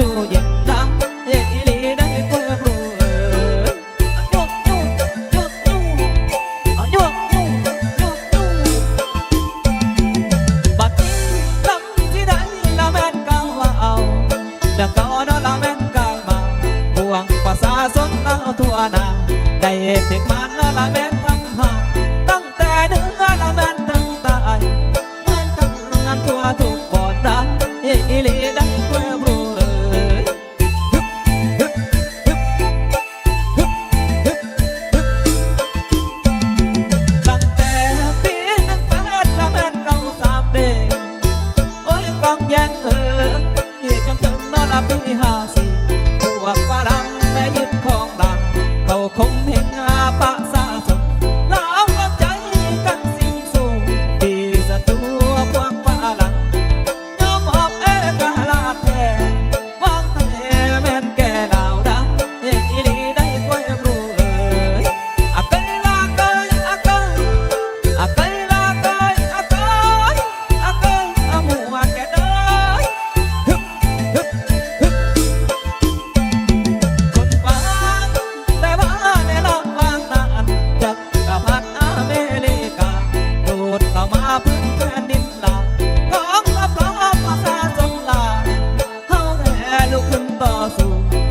อยู่ย็นดัเย็นอีหลีได้ความรู้เออโยกโยกโยกโยกโยกโยกโยกโยกบัดนี้ลำที่ใดละแม่นกาวเอาดังกาวนาละแม่นกายมาห่งภาษาสนเอาทั่วนาได้เดมัละแม่ทั้งหาตั้งแต่เนื้อละแม่นตั้งตามือนกังานทั่วทุกคน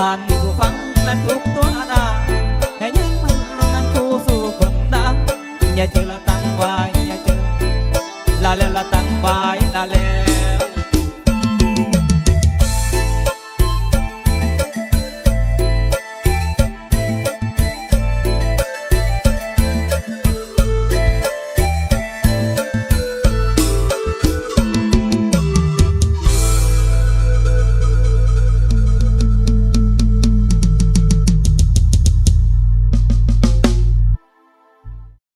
ผ่านผู้ฟังและทุกตัวนาแต่ยังมันนั้นคู่สู่คนดังอย่าเจอละตั้งไว้อย่าเจอลาเลละตั้งไว้ลาเล